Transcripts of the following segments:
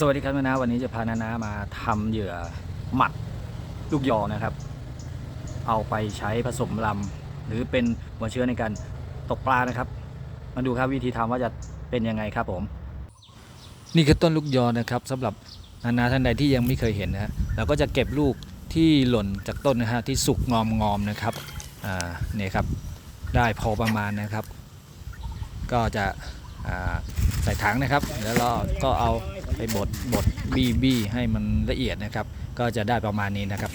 สวัสดีครับนานาวันนี้จะพานานามาทำเหยื่อหมัดลูกยอนะครับ เอาไปใช้ผสมลำหรือเป็นหัวเชื้อในการตกปลานะครับ มาดูครับวิธีทำว่าจะเป็นยังไงครับผม นี่คือต้นลูกยอนะครับสำหรับนานาท่านใดที่ยังไม่เคยเห็นนะฮะเราก็จะเก็บลูกที่หล่นจากต้นนะฮะที่สุกงอมงอมนะครับอ่าเนี่ยครับได้พอประมาณนะครับ ก็จะใส่ถังนะครับ แล้วเราก็เอา ไปบดบดบี้บี้ให้มันละเอียดนะครับ ก็จะได้ประมาณนี้นะครับ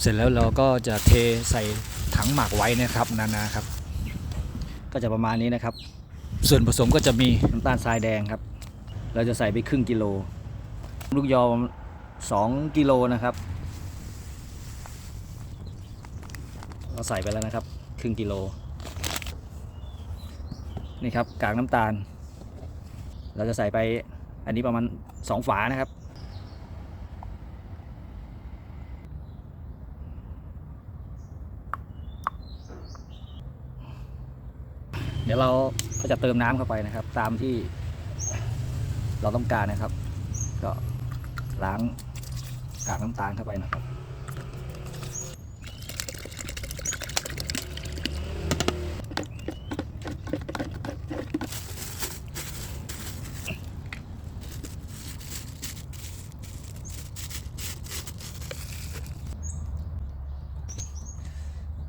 เสร็จแล้วเราก็จะเทใส่ถังหมักไว้นะครับนานาครับ ก็จะประมาณนี้นะครับ ส่วนผสมก็จะมีน้ำตาลทรายแดงครับ เราจะใส่ไปครึ่งกิโล ลูกยอสองกิโลนะครับเราใส่ไปแล้วนะครับ ครึ่งกิโลนี่ครับกากน้ำตาล เราจะใส่ไป อันนี้ประมาณสองฝานะครับ เดี๋ยวเราก็จะเติมน้ำเข้าไปนะครับ ตามที่เราต้องการนะครับ ก็ล้างกากน้ำตาลเข้าไปนะครับ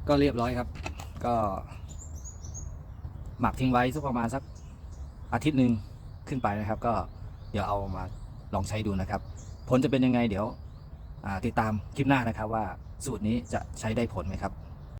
ก็เรียบร้อยครับ ก็ หมักทิ้งไว้สักประมาณสักอาทิตย์หนึ่งขึ้นไปนะครับ ก็เดี๋ยวเอามาลองใช้ดูนะครับ ผลจะเป็นยังไงเดี๋ยวติดตามคลิปหน้านะครับว่าสูตรนี้จะใช้ได้ผลไหมครับ